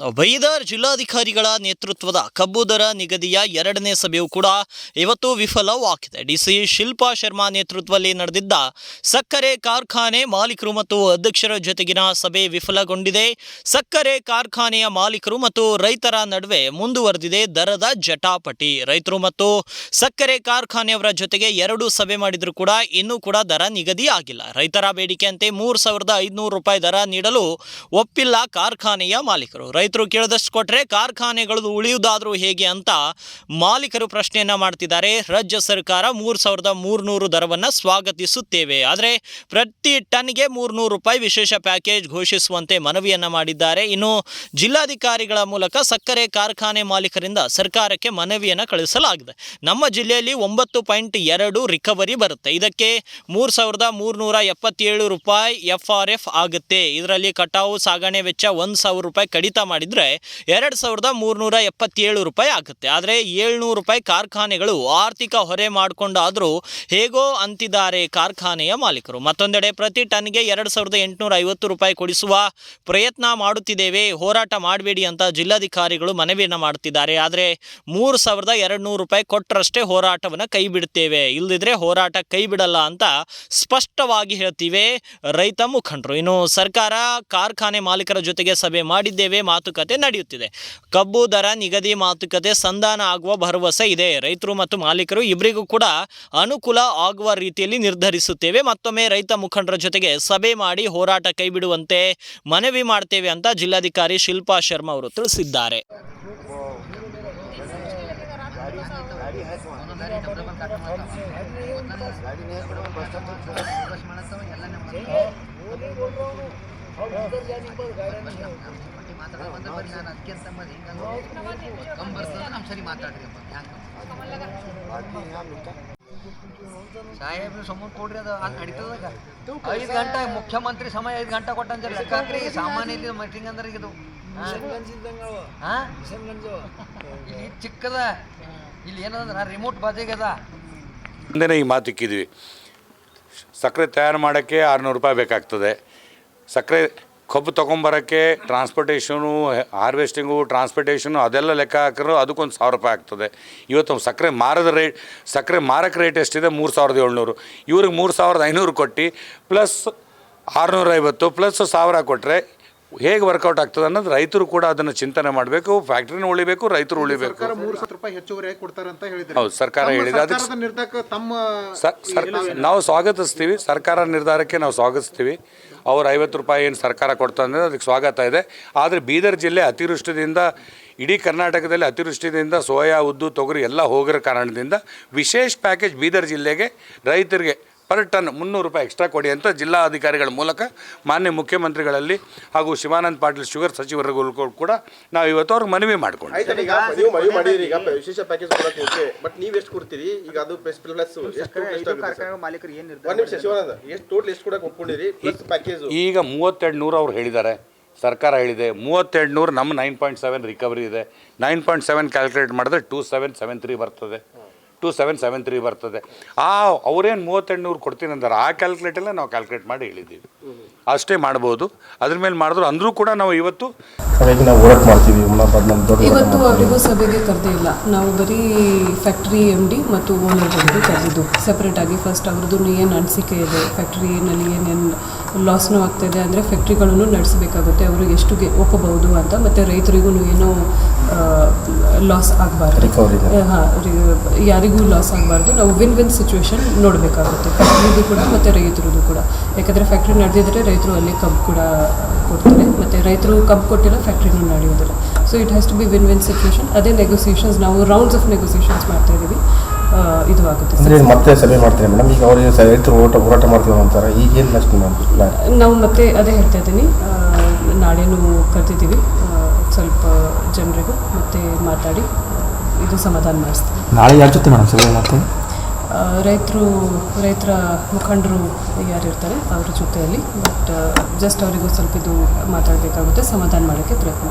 ಬೈದರ್ ಜಿಲ್ಲಾಧಿಕಾರಿಗಳ ನೇತೃತ್ವದ ಕಬ್ಬು ದರ ನಿಗದಿಯ ಎರಡನೇ ಸಭೆಯು ಕೂಡ ಇವತ್ತು ವಿಫಲವಾಗಿದೆ. ಡಿಸಿ ಶಿಲ್ಪಾ ಶರ್ಮಾ ನೇತೃತ್ವದಲ್ಲಿ ನಡೆದಿದ್ದ ಸಕ್ಕರೆ ಕಾರ್ಖಾನೆ ಮಾಲೀಕರು ಮತ್ತು ಅಧ್ಯಕ್ಷರ ಜೊತೆಗಿನ ಸಭೆ ವಿಫಲಗೊಂಡಿದೆ. ಸಕ್ಕರೆ ಕಾರ್ಖಾನೆಯ ಮಾಲೀಕರು ಮತ್ತು ರೈತರ ನಡುವೆ ಮುಂದುವರೆದಿದೆ ದರದ ಜಟಾಪಟಿ. ರೈತರು ಮತ್ತು ಸಕ್ಕರೆ ಕಾರ್ಖಾನೆಯವರ ಜೊತೆಗೆ ಎರಡು ಸಭೆ ಮಾಡಿದರೂ ಕೂಡ ಇನ್ನೂ ಕೂಡ ದರ ನಿಗದಿ ಆಗಿಲ್ಲ ರೈತರ ಬೇಡಿಕೆಯಂತೆ ಮೂರು ಸಾವಿರದ ಐದುನೂರು ರೂಪಾಯಿ ದರ ನೀಡಲು ಒಪ್ಪಿಲ್ಲ ಕಾರ್ಖಾನೆಯ ಮಾಲೀಕರು. ರೈತರು ಕೇಳಿದಷ್ಟು ಕೊಟ್ಟರೆ ಕಾರ್ಖಾನೆಗಳು ಉಳಿಯುವುದಾದರೂ ಹೇಗೆ ಅಂತ ಮಾಲೀಕರು ಪ್ರಶ್ನೆಯನ್ನು ಮಾಡ್ತಿದ್ದಾರೆ. ರಾಜ್ಯ ಸರ್ಕಾರ ಮೂರು ಸಾವಿರದ ಮೂರುನೂರು ದರವನ್ನು ಸ್ವಾಗತಿಸುತ್ತೇವೆ. ಆದರೆ ಪ್ರತಿ ಟನ್ಗೆ ಮೂರುನೂರು ರೂಪಾಯಿ ವಿಶೇಷ ಪ್ಯಾಕೇಜ್ ಘೋಷಿಸುವಂತೆ ಮನವಿಯನ್ನು ಮಾಡಿದ್ದಾರೆ. ಇನ್ನು ಜಿಲ್ಲಾಧಿಕಾರಿಗಳ ಮೂಲಕ ಸಕ್ಕರೆ ಕಾರ್ಖಾನೆ ಮಾಲೀಕರಿಂದ ಸರ್ಕಾರಕ್ಕೆ ಮನವಿಯನ್ನು ಕಳಿಸಲಾಗಿದೆ ನಮ್ಮ ಜಿಲ್ಲೆಯಲ್ಲಿ ಒಂಬತ್ತು ಪಾಯಿಂಟ್ ಎರಡು ರಿಕವರಿ ಬರುತ್ತೆ. ಇದಕ್ಕೆ ಮೂರು ಸಾವಿರದ ಮೂರುನೂರ ಎಪ್ಪತ್ತೇಳು ರೂಪಾಯಿ ಎಫ್ ಆರ್ ಎಫ್ ಆಗುತ್ತೆ. ಇದರಲ್ಲಿ ಕಟಾವು, ಸಾಗಣೆ ವೆಚ್ಚ ಒಂದು ಸಾವಿರ ರೂಪಾಯಿ ಕಡಿತ ಮಾಡಿದರೆ ಎರಡು ಸಾವಿರದ ಮೂರುನೂರ ಎಪ್ಪತ್ತೇಳು ರೂಪಾಯಿ ಆಗುತ್ತೆ. ಆದರೆ ಏಳ್ನೂರು ರೂಪಾಯಿ ಕಾರ್ಖಾನೆಗಳು ಆರ್ಥಿಕ ಹೊರೆ ಮಾಡಿಕೊಂಡಾದರೂ ಹೇಗೋ ಅಂತಿದ್ದಾರೆ ಕಾರ್ಖಾನೆಯ ಮಾಲೀಕರು. ಮತ್ತೊಂದೆಡೆ ಪ್ರತಿ ಟನ್ಗೆ ಎರಡು ಸಾವಿರದ ಎಂಟುನೂರ ಐವತ್ತು ರೂಪಾಯಿ ಕೊಡಿಸುವ ಪ್ರಯತ್ನ ಮಾಡುತ್ತಿದ್ದೇವೆ. ಹೋರಾಟ ಮಾಡಬೇಡಿ ಅಂತ ಜಿಲ್ಲಾಧಿಕಾರಿಗಳು ಮನವಿಯನ್ನು ಮಾಡುತ್ತಿದ್ದಾರೆ. ಆದರೆ ಮೂರು ಸಾವಿರದ ಎರಡು ನೂರು ರೂಪಾಯಿ ಕೊಟ್ಟರಷ್ಟೇ ಹೋರಾಟವನ್ನು ಕೈ ಬಿಡುತ್ತೇವೆ ಇಲ್ಲದಿದ್ದರೆ ಹೋರಾಟ ಕೈ ಬಿಡಲ್ಲ ಅಂತ ಸ್ಪಷ್ಟವಾಗಿ ಹೇಳ್ತೀವಿ ರೈತ ಮುಖಂಡರು. ಇನ್ನು ಸರ್ಕಾರ ಕಾರ್ಖಾನೆ ಮಾಲೀಕರ ಜೊತೆಗೆ ಸಭೆ ಮಾಡಿದ್ದೇವೆ. ಮಾತುಕತೆ ನಡೆಯುತ್ತಿದೆ. ಕಬ್ಬು ದರ, ನಿಗದಿ ಮಾತುಕತೆ, ಸಂಧಾನ ಆಗುವ ಭರವಸೆ ಇದೆ. ರೈತರು ಮತ್ತು ಮಾಲೀಕರು ಇಬ್ಬರಿಗೂ ಕೂಡ ಅನುಕೂಲ ಆಗುವ ರೀತಿಯಲ್ಲಿ ನಿರ್ಧರಿಸುತ್ತೇವೆ. ಮತ್ತೊಮ್ಮೆ ರೈತ ಮುಖಂಡರ ಜೊತೆಗೆ ಸಭೆ ಮಾಡಿ ಹೋರಾಟ ಕೈಬಿಡುವಂತೆ ಮನವಿ ಮಾಡ್ತೇವೆ ಅಂತ ಜಿಲ್ಲಾಧಿಕಾರಿ ಶಿಲ್ಪಾ ಶರ್ಮಾ ಅವರು ತಿಳಿಸಿದ್ದಾರೆ. ಸಾಹೇಬ್ರು ಸಮೂಹ ಕೊಡ್ರಿ ಅದು ಅದು ನಡೀತದಾಗ ಐದು ಗಂಟೆ, ಮುಖ್ಯಮಂತ್ರಿ ಸಮಯ ಐದು ಗಂಟೆ ಕೊಟ್ಟಂತ ಲೆಕ್ಕಾಕ್ರಿ ಸಾಮಾನ್ಯ ಇಲ್ಲಿ ಮೀಟಿಂಗ್ ಅಂದ್ರೆ ಇದು? ಇಲ್ಲಿ ಚಿಕ್ಕದ, ಇಲ್ಲಿ ಏನಂದ್ರೆ ರಿಮೋಟ್ ಬಾಜೆಗದ ಹಿಂದೆನೇ ಈ ಮಾತಿಕ್ಕಿದ್ವಿ ಸಕ್ಕರೆ ತಯಾರು ಮಾಡೋಕ್ಕೆ ಆರುನೂರು ರೂಪಾಯಿ ಬೇಕಾಗ್ತದೆ. ಸಕ್ಕರೆ ಕಬ್ಬು ತೊಗೊಂಬರೋಕ್ಕೆ ಟ್ರಾನ್ಸ್ಪೋರ್ಟೇಷನು ಹಾರ್ವೆಸ್ಟಿಂಗು ಟ್ರಾನ್ಸ್ಪೋರ್ಟೇಷನು ಅದೆಲ್ಲ ಲೆಕ್ಕ ಹಾಕಿದ್ರು ಅದಕ್ಕೊಂದು ಸಾವಿರ ರೂಪಾಯಿ ಆಗ್ತದೆ. ಇವತ್ತು ಸಕ್ಕರೆ ಮಾರದ ರೇಟ್ ಸಕ್ಕರೆ ಮಾರಕ್ಕೆ ರೇಟ್ ಎಷ್ಟಿದೆ? ಮೂರು ಸಾವಿರದ ಏಳ್ನೂರು. ಇವ್ರಿಗೆ ಮೂರು ಸಾವಿರದ ಐನೂರು ಕೊಟ್ಟು ಪ್ಲಸ್ ಆರುನೂರೈವತ್ತು ಪ್ಲಸ್ ಸಾವಿರ ಕೊಟ್ಟರೆ ಹೇಗೆ ವರ್ಕೌಟ್ ಆಗ್ತದೆ ಅನ್ನೋದು ರೈತರು ಕೂಡ ಅದನ್ನು ಚಿಂತನೆ ಮಾಡಬೇಕು ಫ್ಯಾಕ್ಟ್ರಿನ ಉಳಿಬೇಕು ರೈತರು ಉಳಿಬೇಕು. ಹೌದು ಸರ್ಕಾರ ಹೇಳಿದೆ. ಅದಕ್ಕೆ ನಾವು ಸ್ವಾಗತಿಸ್ತೀವಿ ಸರ್ಕಾರ ನಿರ್ಧಾರಕ್ಕೆ ನಾವು ಸ್ವಾಗತಿಸ್ತೀವಿ. ಅವ್ರು ಐವತ್ತು ರೂಪಾಯಿ ಏನು ಸರ್ಕಾರ ಕೊಡ್ತಾ ಅಂದರೆ ಅದಕ್ಕೆ ಸ್ವಾಗತ ಇದೆ. ಆದರೆ ಬೀದರ್ ಜಿಲ್ಲೆ ಅತಿವೃಷ್ಟಿದಿಂದ ಇಡೀ ಕರ್ನಾಟಕದಲ್ಲಿ ಅತಿವೃಷ್ಟಿದಿಂದ ಸೋಯಾ ಉದ್ದು ತೊಗರಿ ಎಲ್ಲ ಹೋಗಿರೋ ಕಾರಣದಿಂದ ವಿಶೇಷ ಪ್ಯಾಕೇಜ್ ಬೀದರ್ ಜಿಲ್ಲೆಗೆ ರೈತರಿಗೆ ಪರ್ ಟನ್ ಮುನ್ನೂರು ರೂಪಾಯಿ ಎಕ್ಸ್ಟ್ರಾ ಕೊಡಿ ಅಂತ ಜಿಲ್ಲಾ ಅಧಿಕಾರಿಗಳ ಮೂಲಕ ಮಾನ್ಯ ಮುಖ್ಯಮಂತ್ರಿಗಳಲ್ಲಿ ಹಾಗೂ ಶಿವಾನಂದ ಪಾಟೀಲ್ ಶುಗರ್ ಸಚಿವರಿಗೂ ಕೂಡ ನಾವು ಇವತ್ತು ಅವ್ರಿಗೆ ಮನವಿ ಮಾಡ್ಕೊಂಡು ಆಯ್ತು ಈಗ ನೀವು ಮನವಿ ಮಾಡಿದ್ರಿ ಈಗ ವಿಶೇಷ ಪ್ಯಾಕೇಜ್ ಕೊಡಕ್ಕೆ ಬಟ್ ನೀವು ಎಷ್ಟು ಕೊಡ್ತೀರಿ? ಈಗ ಅದು ಪ್ಲಸ್ ಪ್ಲಸ್ ಎಷ್ಟು ಎಷ್ಟು ಆಗುತ್ತೆ? ಮಾಲೀಕರು ಏನು ಒಂದ್ ನಿಮಿಷ ಶಿವಾನಂದ. ಎಷ್ಟು ಟೋಟಲ್ ಎಷ್ಟು ಕೊಡಕ್ಕೆ ಪ್ಲಸ್ ಪ್ಯಾಕೇಜ್ ಈಗ ಮೂವತ್ತೆರಡು ನೂರು ಅವ್ರು ಹೇಳಿದ್ದಾರೆ. ಸರ್ಕಾರ ಹೇಳಿದೆ ಮೂವತ್ತೆರಡು ನೂರು ನಮ್ಮ ನೈನ್ ಪಾಯಿಂಟ್ ಸೆವೆನ್ ರಿಕವರಿ ಇದೆ. ನೈನ್ ಪಾಯಿಂಟ್ ಸೆವೆನ್ ಕ್ಯಾಲ್ಕುಲೇಟ್ ಮಾಡಿದ್ರೆ ಟೂ ಸೆವೆನ್ ಸೆವೆನ್ ತ್ರೀ ಬರ್ತದೆ. ಟೂ ಸೆವೆನ್ ಸೆವೆನ್ ತ್ರೀ ಬರ್ತದೆ. ಆ, ಅವ್ರೇನು ಮೂವತ್ತೆಂಟು ನೂರು ಕೊಡ್ತೀನಿ ಅಂತಾರೆ ಆ ಕ್ಯಾಲ್ಕುಲೇಟಲ್ಲೇ ನಾವು ಕ್ಯಾಲ್ಕುಲೇಟ್ ಮಾಡಿ ಹೇಳಿದ್ದೀವಿ. ಅಷ್ಟೇ ಮಾಡ್ಬೋದು. ಅದ್ರ ಮೇಲೆ ಮಾಡಿದ್ರು ಅಂದ್ರೂ ಕೂಡ ನಾವು ಇವತ್ತು ಹಾಗಾಗಿ ನಾವು ಹೋರಾಟ ಮಾಡ್ತೀವಿ. ಮುನಾಬಾದ್ ನಮ್ಮ ದೊಡ್ಡ ಇವತ್ತು ಅವರಿಗೂ ಸಭೆಗೆ ಕರೆದೇ ಇಲ್ಲ. ನಾವು ಬರೀ ಫ್ಯಾಕ್ಟ್ರಿ ಎಂ ಡಿ ಮತ್ತು ಓನರ್ಗಳಿಗೆ ಕರೆದಿದ್ದು. ಆಗಿ ಫಸ್ಟ್ ಅವ್ರದ್ದು ಏನು ಅನಿಸಿಕೆ ಇದೆ? ಫ್ಯಾಕ್ಟ್ರಿನಲ್ಲಿ ಏನೇನು ಲಾಸ್ನೂ ಆಗ್ತಾಯಿದೆ ಅಂದರೆ ಫ್ಯಾಕ್ಟ್ರಿಗಳನ್ನು ನಡೆಸಬೇಕಾಗುತ್ತೆ. ಅವರು ಎಷ್ಟು ಒಪ್ಪಬಹುದು ಅಂತ. ಮತ್ತು ರೈತರಿಗೂ ಏನೋ ಲಾಸ್ ಆಗಬಾರ್ದು. ಹಾಂ ಯಾರಿಗೂ ಲಾಸ್ ಆಗಬಾರ್ದು. ನಾವು ವಿನ್ ವಿನ್ ಸಿಚುವೇಶನ್ ನೋಡಬೇಕಾಗುತ್ತೆ ಫ್ಯಾಕ್ಟ್ರಿದು ಕೂಡ ಮತ್ತು ರೈತರದ್ದು ಕೂಡ. ಯಾಕಂದರೆ ಫ್ಯಾಕ್ಟ್ರಿ ನಡೆದಿದ್ರೆ ರೈತರು ಅಲ್ಲಿ ಕಬ್ಬು ಕೂಡ ಕೊಡ್ತಾರೆ. ಮತ್ತು ರೈತರು ಕಬ್ಬು ಕೊಟ್ಟಿರೋ ಫ್ಯಾಕ್ಟ್ರಿನೂ ನಡೆಯೋದಿಲ್ಲ. So it has to be win win situation ಅದೇ ನೆಗೋಸಿಯೇಷನ್ಸ್ ನಾವು ರೌಂಡ್ಸ್ ಆಫ್ ನೆಗೋಸಿಯೇಷನ್ಸ್ ಮಾಡ್ತಾ ಇದ್ದೀವಿ ಇದು ಆಗುತ್ತೆ ಸರ್. ಮತ್ತೆ ಸಭೆ ಮೇಡಮ್? ಈಗ ಅವ್ರಿಗೆ ರೈತರು ಹೋರಾಟ ಹೋರಾಟ ಮಾಡ್ತೀವಿ ಅಂತಾರೆ ಈಗ ಏನು ನೆಕ್ಸ್ಟ್ ನಾವು ಮತ್ತೆ ಅದೇ ಹೇಳ್ತಾ ಇದ್ದೀನಿ ನಾಳೆನು ಕರೆದಿದ್ದೀವಿ. ಸ್ವಲ್ಪ ಜನರಿಗೂ ಮತ್ತೆ ಮಾತಾಡಿ ಇದು ಸಮಾಧಾನ ಮಾಡಿಸ್ತೀವಿ ನಾಳೆ ಯಾರ ಜೊತೆ ಮೇಡಮ್ ಸಭೆ ರೈತರು, ರೈತರ ಮುಖಂಡರು ಯಾರಿರ್ತಾರೆ ಅವ್ರ ಜೊತೆಯಲ್ಲಿ ಬಟ್ ಜಸ್ಟ್ ಅವರಿಗೂ ಸ್ವಲ್ಪ ಇದು ಮಾತಾಡಬೇಕಾಗುತ್ತೆ, ಸಮಾಧಾನ ಮಾಡೋಕ್ಕೆ ಪ್ರಯತ್ನ